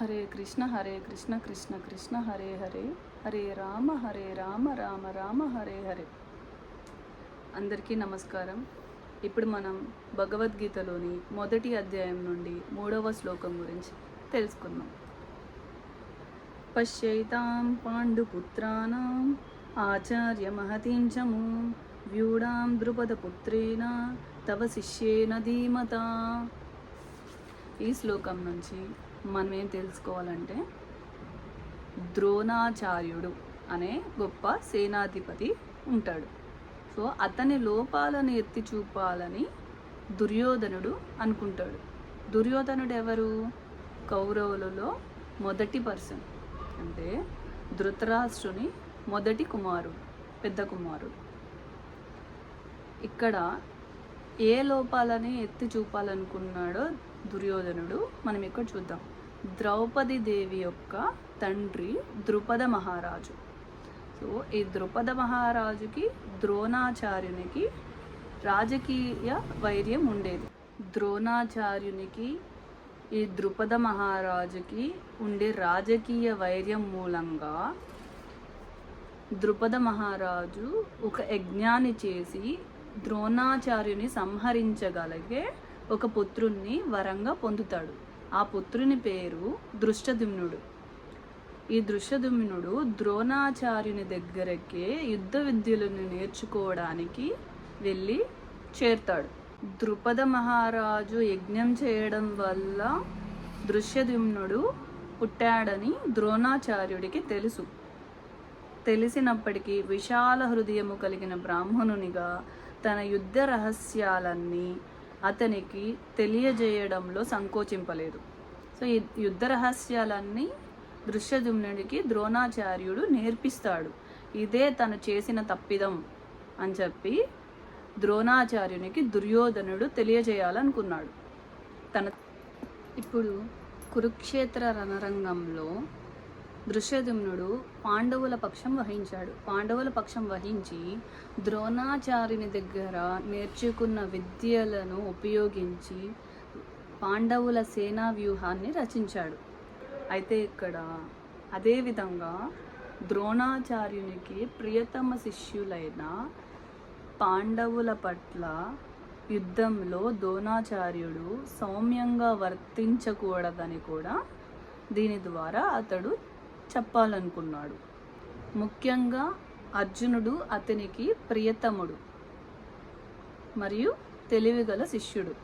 హరే కృష్ణ హరే కృష్ణ కృష్ణ కృష్ణ హరే హరే హరే రామ హరే రామ రామ రామ హరే హరే. అందరికీ నమస్కారం. ఇప్పుడు మనం భగవద్గీతలోని మొదటి అధ్యాయం నుండి మూడవ శ్లోకం గురించి తెలుసుకుందాం. పశ్యైతాం పాండుపుత్రానాం ఆచార్య మహతీంచము వ్యూఢాం ద్రుపదపుత్రేణ తవ శిష్యేన ధీమత. ఈ శ్లోకం నుంచి మనం ఏం తెలుసుకోవాలంటే ద్రోణాచార్యుడు అనే గొప్ప సేనాధిపతి ఉంటాడు. సో అతని లోపాలను ఎత్తి చూపాలని దుర్యోధనుడు అనుకుంటాడు. దుర్యోధనుడు ఎవరు? కౌరవులలో మొదటి పర్సన్. అంటే ధృతరాష్ట్రుని మొదటి కుమారుడు పెద్ద కుమారుడు. ఇక్కడ ఏ లోపాలని ఎత్తి చూపాలనుకున్నాడో దుర్యోధనుడు మనం ఇక్కడ చూద్దాం. ద్రౌపది దేవి యొక్క తండ్రి ద్రుపద మహారాజు. సో ఈ ద్రుపద మహారాజుకి ద్రోణాచార్యునికి రాజకీయ వైర్యం ఉండేది. ద్రోణాచార్యునికి ఈ ద్రుపద మహారాజుకి ఉండే రాజకీయ వైర్యం మూలంగా ద్రుపద మహారాజు ఒక యజ్ఞాన్ని చేసి ద్రోణాచార్యుని సంహరించగలిగే ఒక పుత్రుణ్ణి వరంగా పొందుతాడు. ఆ పుత్రుని పేరు దృష్టదుమ్నుడు ఈ దృష్టదుమ్నుడు ద్రోణాచార్యుని దగ్గరకే యుద్ధ విద్యలను నేర్చుకోవడానికి వెళ్ళి చేరుతాడు. ద్రుపద మహారాజు యజ్ఞం చేయడం వల్ల దృశ్యదుమ్నుడు పుట్టాడని ద్రోణాచార్యుడికి తెలుసు. తెలిసినప్పటికీ విశాల హృదయము కలిగిన బ్రాహ్మణునిగా తన యుద్ధ రహస్యాలన్నీ అతనికి తెలియజేయడంలో సంకోచింపలేదు. సో ఈ యుద్ధ రహస్యాలన్నీ దృశ్యజుమ్నుడికి ద్రోణాచార్యుడు నేర్పిస్తాడు. ఇదే తను చేసిన తప్పిదం అని చెప్పి ద్రోణాచార్యునికి దుర్యోధనుడు తెలియజేయాలనుకున్నాడు. తన ఇప్పుడు కురుక్షేత్ర రణరంగంలో దృశ్యదుమ్నుడు పాండవుల పక్షం వహించాడు. పాండవుల పక్షం వహించి ద్రోణాచార్యుని దగ్గర నేర్చుకున్న విద్యలను ఉపయోగించి పాండవుల సేనా వ్యూహాన్ని రచించాడు. అయితే ఇక్కడ అదేవిధంగా ద్రోణాచార్యునికి ప్రియతమ శిష్యులైన పాండవుల పట్ల యుద్ధంలో ద్రోణాచార్యుడు సౌమ్యంగా వర్తించకూడదని కూడా దీని ద్వారా అతడు చెప్పాలనుకున్నాడు. ముఖ్యంగా అర్జునుడు అతనికి ప్రియతముడు మరియు తెలివిగల శిష్యుడు.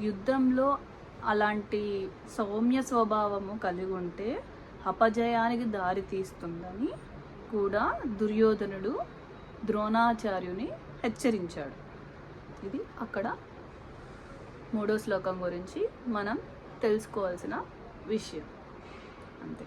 యుద్ధంలో అలాంటి సౌమ్య స్వభావము కలిగి ఉంటే అపజయానికి దారి తీస్తుందని కూడా దుర్యోధనుడు ద్రోణాచార్యుని హెచ్చరించాడు. ఇది అక్కడ మూడో శ్లోకం గురించి మనం తెలుసుకోవాల్సిన విషయం. అంతే.